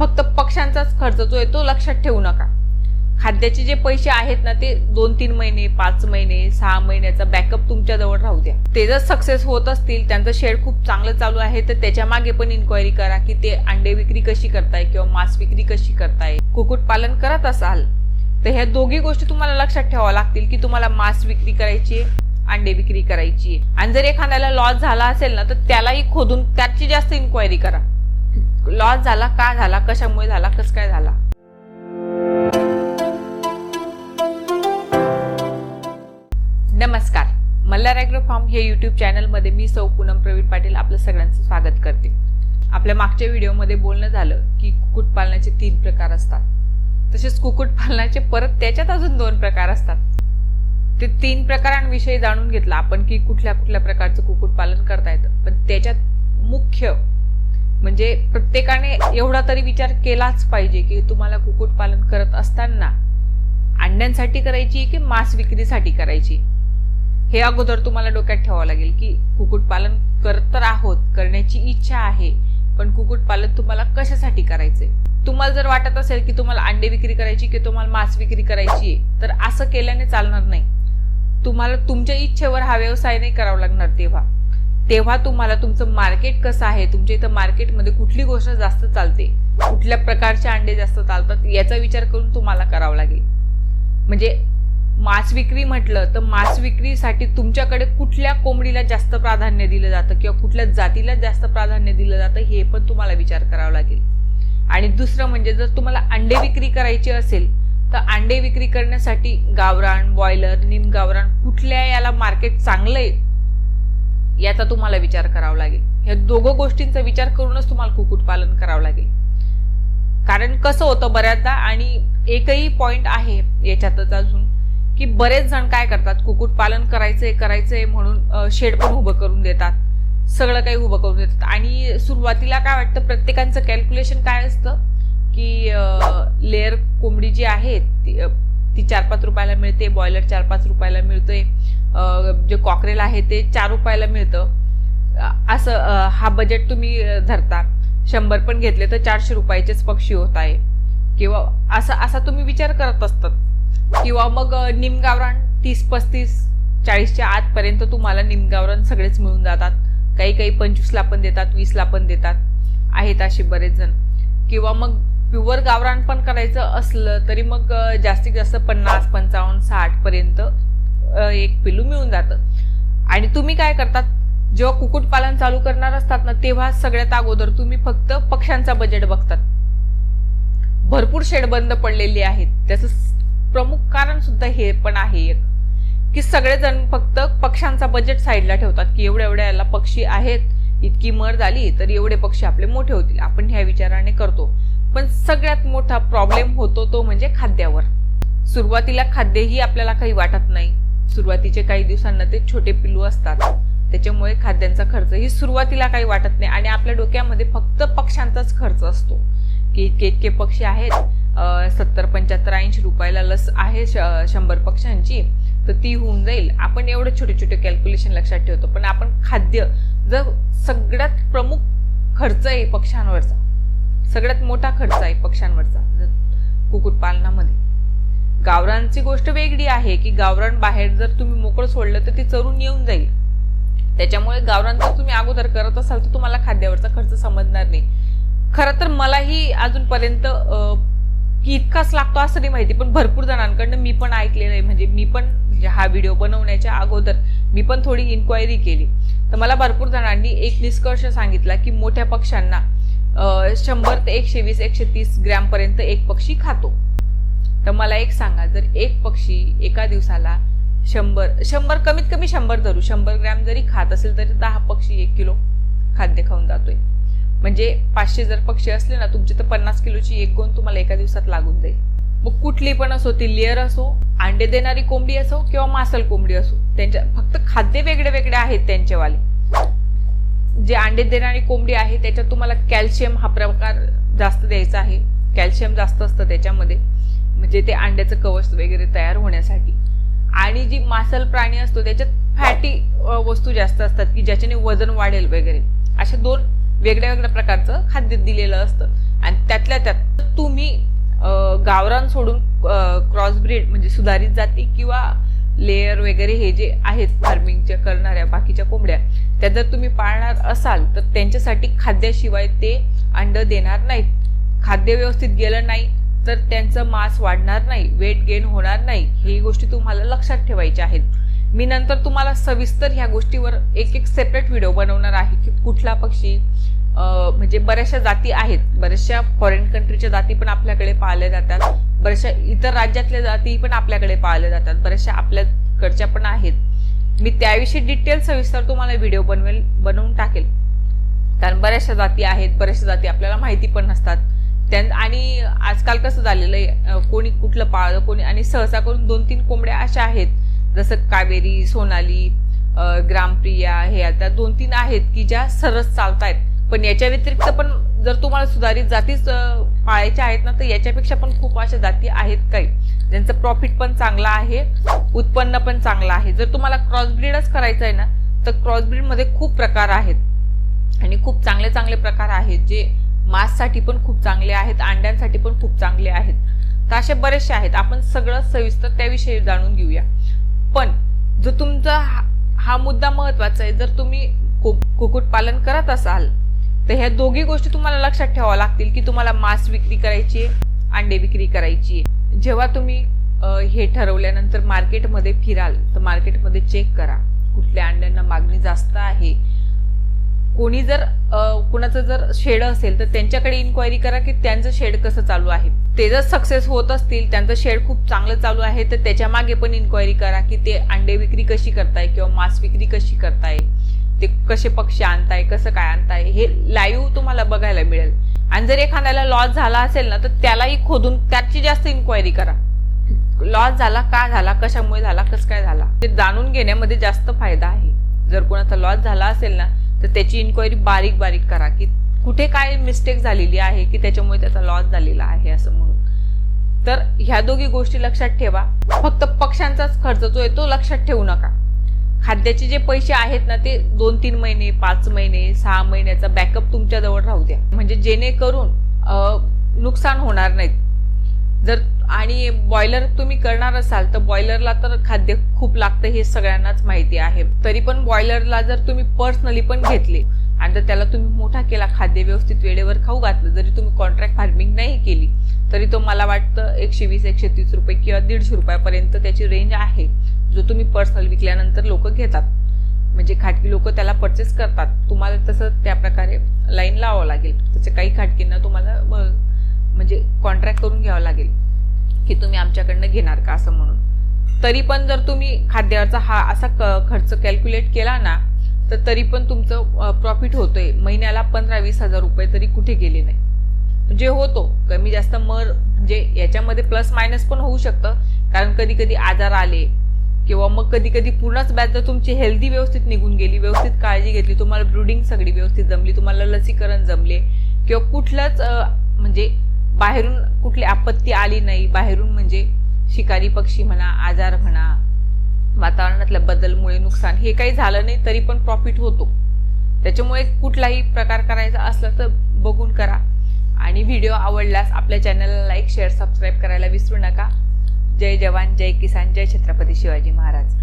फक्त पक्ष्यांचाच खर्च जो आहे तो लक्षात ठेवू नका. खाद्याचे जे पैसे आहेत ना ते दोन तीन महिने पाच महिने सहा महिन्याचा बॅकअप तुमच्या जवळ राहू द्या. ते जर सक्सेस होत असतील त्यांचं शेड खूप चांगलं चालू आहे तर त्याच्यामागे पण इन्क्वायरी करा की ते अंडे विक्री कशी करताय किंवा मांस विक्री कशी करताय. कुक्कुटपालन करत असाल तर ह्या दोघी गोष्टी तुम्हाला लक्षात ठेवाव्या लागतील की तुम्हाला मांस विक्री करायची आहे, अंडे विक्री करायची आणि जर एखाद्याला लॉस झाला असेल ना तर त्यालाही खोदून त्याची जास्त इन्क्वायरी करा. लॉस झाला का झाला कशामुळे झाला कसं काय झाला? नमस्कार. मल्हार ॲग्रो फार्म हे युट्यूब चॅनलमध्ये मी सौ पूनम प्रवीण पाटील आपलं सगळ्यांचं स्वागत करते. आपल्या मागच्या व्हिडिओमध्ये बोलणं झालं की कुक्कुटपालनाचे तीन प्रकार असतात. तसेच कुक्कुटपालनाचे परत त्याच्यात अजून दोन प्रकार असतात. ते तीन प्रकारांविषयी जाणून घेतलं आपण की कुठल्या कुठल्या प्रकारचं कुक्कुटपालन करता येतं. पण त्याच्यात मुख्य म्हणजे प्रत्येकाने एवढा तरी विचार केलाच पाहिजे की तुम्हाला कुक्कुटपालन करत असताना अंड्यांसाठी करायची की मांस विक्रीसाठी करायची? हे अगोदर तुम्हाला डोक्यात ठेवावं लागेल की कुक्कुटपालन करत तर आहोत करण्याची इच्छा आहे पण कुक्कुटपालन तुम्हाला कशासाठी करायचंय? तुम्हाला जर वाटत असेल की तुम्हाला अंडे विक्री करायची की तुम्हाला मांस विक्री करायची आहे तर असं केल्याने चालणार नाही. तुम्हाला तुमच्या इच्छेवर हा व्यवसाय नाही करावा लागणार तेव्हा. तेव्हा तुम्हाला तुमचं मार्केट कसं आहे? तुमच्या इथं मार्केटमध्ये कुठली गोष्ट जास्त चालते? कुठल्या प्रकारचे अंडे जास्त चालतात? याचा विचार करून तुम्हाला करावा लागेल. म्हणजे मांस विक्री म्हटलं तर मांस विक्रीसाठी तुमच्याकडे कुठल्या कोंबडीला जास्त प्राधान्य दिलं जातं किंवा कुठल्या जातीला जास्त प्राधान्य दिलं जातं हे पण तुम्हाला विचार करावा लागेल. आणि दुसरं म्हणजे जर तुम्हाला अंडे विक्री करायची असेल तर अंडे विक्री करण्यासाठी गावरान बॉयलर निम गावरान कुठल्या याला मार्केट चांगलं आहे? याचा तुम्हाला विचार करावा लागेल. ह्या दोघं गोष्टींचा विचार करूनच तुम्हाला कुक्कुटपालन करावं लागेल. कारण कसं होतं बऱ्याचदा आणि एकही पॉइंट आहे याच्यातच अजून की बरेच जण काय करतात कुक्कुटपालन करायचंय करायचंय म्हणून शेड पण उभं करून देतात. सगळं काही उभं करून देतात. आणि सुरुवातीला काय वाटतं प्रत्येकाचं कॅल्क्युलेशन काय असतं? की लेअर कोंबडी जी आहे ती ती चार पाच रुपयाला मिळते बॉयलर चार पाच रुपयाला मिळतोय. जे कॉकरेल आहे ते चार रुपयाला मिळतं. असं हा बजेट तुम्ही धरता. शंभर पण घेतले तर चारशे रुपयाचेच पक्षी होत आहे. किंवा असा असा तुम्ही विचार करत असतात. किंवा मग निमगावरान तीस पस्तीस चाळीसच्या आतपर्यंत तुम्हाला निमगावरान सगळेच मिळून जातात. काही काही पंचवीसला पण देतात वीसला पण देतात. आहेत असे बरेच जण. किंवा मग प्युअर गावरान पण करायचं असलं तरी मग जास्तीत जास्त पन्नास पंचावन्न साठ पर्यंत एक पिलू मिळून जातं. आणि तुम्ही काय करतात? जेव्हा कुक्कुटपालन चालू करणार असतात ना तेव्हा सगळ्यात अगोदर तुम्ही फक्त पक्ष्यांचा बजेट बघतात. भरपूर शेड बंद पडलेली आहेत. त्याचं प्रमुख कारण सुद्धा हे पण आहे एक. की सगळेजण फक्त पक्ष्यांचा बजेट साईडला ठेवतात की एवढ्या एवढ्या याला पक्षी आहेत इतकी मर झाली तर एवढे पक्षी आपले मोठे होतील. आपण ह्या विचाराने करतो. पण सगळ्यात मोठा प्रॉब्लेम होतो तो म्हणजे खाद्यावर. सुरुवातीला खाद्यही आपल्याला काही वाटत नाही. सुरुवातीचे काही दिवसांना ते छोटे पिल्लू असतात. त्याच्यामुळे खाद्यांचा खर्चही सुरुवातीला काही वाटत नाही आणि आपल्या डोक्यामध्ये फक्त पक्ष्यांचाच खर्च असतो. की इतके इतके पक्षी आहेत सत्तर पंच्याहत्तर ऐंशी रुपयाला लस आहे श- शंभर पक्ष्यांची तर ती होऊन जाईल. आपण एवढे छोटे छोटे कॅल्क्युलेशन लक्षात ठेवतो पण आपण खाद्य जर सगळ्यात प्रमुख खर्च आहे पक्ष्यांवरचा सगळ्यात मोठा खर्च आहे पक्ष्यांवरचा कुक्कुटपालनामध्ये. गावरांची गोष्ट वेगळी आहे की गावरान बाहेर जर तुम्ही मोकळं सोडलं तर ती चरून येऊन जाईल. त्याच्यामुळे गावरान जर तुम्ही अगोदर करत असाल तर तुम्हाला खाद्यावरचा खर्च समजणार नाही. खरं तर मलाही अजूनपर्यंत की इतकाच लागतो असं नाही माहिती पण भरपूर जणांकडनं मी पण ऐकलेलं आहे. म्हणजे मी पण म्हणजे हा व्हिडिओ बनवण्याच्या अगोदर मी पण थोडी इन्क्वायरी केली. तर मला भरपूर जणांनी एक निष्कर्ष सांगितला की मोठ्या पक्ष्यांना शंभर ते एकशे वीस एकशे तीस ग्रॅमपर्यंत एक पक्षी खातो. तर मला एक सांगा जर एक पक्षी एका दिवसाला शंभर शंभर कमीत कमी शंभर धरू शंभर ग्रॅम जरी खात असेल तरी दहा पक्षी एक किलो खाद्य खाऊन जातोय. म्हणजे पाचशे जर पक्षी असले ना तुमची तर पन्नास किलोची एक गोण तुम्हाला एका दिवसात लागून जाईल. मग कुठली पण असो ती लेअर असो अंडे देणारी कोंबडी असो किंवा मासल कोंबडी असो त्यांच्या फक्त खाद्य वेगळे वेगळे आहेत त्यांचेवाले. जे अंडे देणारी कोंबडी आहे त्याच्यात तुम्हाला कॅल्शियम हा प्रकार जास्त द्यायचा आहे. कॅल्शियम जास्त असतं त्याच्यामध्ये. म्हणजे ते अंड्याचं कवच वगैरे तयार होण्यासाठी. आणि जी मासल प्राणी असतो त्याच्यात फॅटी वस्तू जास्त असतात की ज्याच्याने वजन वाढेल वगैरे. अशा दोन वेगळ्या वेगळ्या प्रकारचं खाद्य दिलेलं असतं. आणि त्यातल्या त्यात तुम्ही गावरान सोडून क्रॉसब्रीड म्हणजे सुधारित जाती किंवा लेअर वगैरे हे जे आहेत फार्मिंगच्या करणाऱ्या बाकीच्या कोंबड्या त्या जर तुम्ही पाळणार असाल तर त्यांच्यासाठी खाद्याशिवाय ते अंड देणार नाहीत. खाद्य व्यवस्थित गेलं नाही तर त्यांचं मास वाढणार नाही वेट गेन होणार नाही ही गोष्टी तुम्हाला लक्षात ठेवायच्या आहेत. मी नंतर तुम्हाला सविस्तर ह्या गोष्टीवर एक एक सेपरेट व्हिडिओ बनवणार आहे की कुठला पक्षी म्हणजे बऱ्याचशा जाती आहेत. बऱ्याचशा फॉरेन कंट्रीच्या जाती पण आपल्याकडे पाळल्या जातात. बऱ्याचशा इतर राज्यातल्या जाती पण आपल्याकडे पाळल्या जातात. बऱ्याचशा आपल्याकडच्या पण आहेत. मी त्याविषयी डिटेल सविस्तर तुम्हाला व्हिडिओ बनवेल बनवून टाकेल. कारण बऱ्याचशा जाती आहेत बऱ्याचशा जाती आपल्याला माहिती पण नसतात. त्यां आणि आजकाल कसं झालेलं आहे कोणी कुठलं पाळलं कोणी आणि सहसा करून दोन तीन कोंबड्या अशा आहेत जसं कावेरी सोनाली ग्रामप्रिया हे आता दोन तीन आहेत की ज्या सरस चालतायत. पण याच्या व्यतिरिक्त पण जर तुम्हाला सुधारित जातीच पाळायच्या आहेत ना तर याच्यापेक्षा पण खूप अशा जाती आहेत काही. ज्यांचं प्रॉफिट पण चांगलं आहे उत्पन्न पण चांगलं आहे. जर तुम्हाला क्रॉसब्रीडच करायचं आहे ना तर क्रॉसब्रीडमध्ये खूप प्रकार आहेत. आणि खूप चांगले चांगले प्रकार आहेत जे मांससाठी पण खूप चांगले आहेत अंड्यांसाठी पण खूप चांगले आहेत. तर असे बरेचसे आहेत. आपण सगळं सविस्तर त्याविषयी जाणून घेऊया. पण जर तुमचा हा- हा मुद्दा महत्त्वाचा आहे जर तुम्ही कुक्कुटपालन करत असाल तर ह्या दोघी गोष्टी तुम्हाला लक्षात ठेवाव्या लागतील की तुम्हाला मांस विक्री करायची आहे अंडे विक्री करायची आहे. जेव्हा तुम्ही हे ठरवल्यानंतर मार्केटमध्ये फिराल तर मार्केटमध्ये चेक करा कुठल्या अंड्यांना मागणी जास्त आहे कोणी जर कुणाचं जर शेड असेल तर त्यांच्याकडे इन्क्वायरी करा की त्यांचं शेड कसं चालू आहे. ते जर सक्सेस होत असतील त्यांचं शेड खूप चांगलं चालू आहे तर त्याच्यामागे पण इन्क्वायरी करा की ते अंडे विक्री कशी करताय किंवा मांस विक्री कशी करताय ते कसे पक्षी आणताय कसं काय आणताय हे लाईव्ह तुम्हाला बघायला मिळेल. आणि जर एखाद्याला लॉस झाला असेल ना तर त्यालाही खोदून त्याची जास्त इन्क्वायरी करा. लॉस झाला का झाला कशामुळे झाला कसं काय झाला ते जाणून घेण्यामध्ये जास्त फायदा आहे. जर कोणाचा लॉस झाला असेल ना तर त्याची इन्क्वायरी बारीक बारीक करा की कुठे काय मिस्टेक झालेली आहे की त्याच्यामुळे त्याचा लॉस झालेला आहे असं म्हणून. तर ह्या दोघी गोष्टी लक्षात ठेवा. फक्त पक्ष्यांचाच खर्च जो आहे तो लक्षात ठेवू नका. खाद्याचे जे पैसे आहेत ना ते दोन तीन महिने पाच महिने सहा महिन्याचा बॅकअप तुमच्या जवळ राहू द्या. म्हणजे जेणेकरून नुकसान होणार नाहीत. जर आणि बॉयलर तुम्ही करणार असाल तर बॉयलरला तर खाद्य खूप लागतं हे सगळ्यांनाच माहिती आहे. तरी पण बॉयलरला जर तुम्ही पर्सनली पण घेतले आणि जर त्याला तुम्ही मोठा केला खाद्य व्यवस्थित वेळेवर खाऊ घातलं जरी तुम्ही कॉन्ट्रॅक्ट फार्मिंग नाही केली तरी तो मला वाटतं एकशे वीस एकशे तीस रुपये किंवा दीडशे रुपयापर्यंत त्याची रेंज आहे जो तुम्ही पर्सनल विकल्यानंतर लोक घेतात. म्हणजे खाटकी लोक त्याला परचेस करतात. तुम्हाला तसं त्या प्रकारे लाईन लावावं लागेल. त्याच्या काही खाटकींना तुम्हाला म्हणजे कॉन्ट्रॅक्ट करून घ्यावं लागेल. की तुम्ही आमच्याकडनं घेणार का असं म्हणून. तरी पण जर तुम्ही खाद्यावरचा हा असा क- खर्च कॅल्क्युलेट केला ना तर तरी पण तुमचं प्रॉफिट होतोय. महिन्याला पंधरा वीस हजार रुपये तरी कुठे गेले नाही. जे होतो. कमी जास्त मर म्हणजे याच्यामध्ये प्लस मायनस पण होऊ शकतं. कारण कधी कधी आजार आले किंवा मग कधी कधी पूर्णच बॅच जर तुमची हेल्दी व्यवस्थित निघून गेली व्यवस्थित काळजी घेतली तुम्हाला ब्रुडिंग सगळी व्यवस्थित जमली तुम्हाला लसीकरण जमले किंवा कुठलंच म्हणजे बाहेरून कुठली आपत्ती आली नाही. बाहेरून म्हणजे शिकारी पक्षी म्हणा आजार म्हणा वातावरणातल्या बदलमुळे नुकसान हे काही झालं नाही तरी पण प्रॉफिट होतो. त्याच्यामुळे कुठलाही प्रकार करायचा असला तर बघून करा. आणि व्हिडिओ आवडल्यास आपल्या चॅनलला लाईक शेअर सबस्क्राईब करायला विसरू नका. जय जवान जय किसान जय छत्रपती शिवाजी महाराज.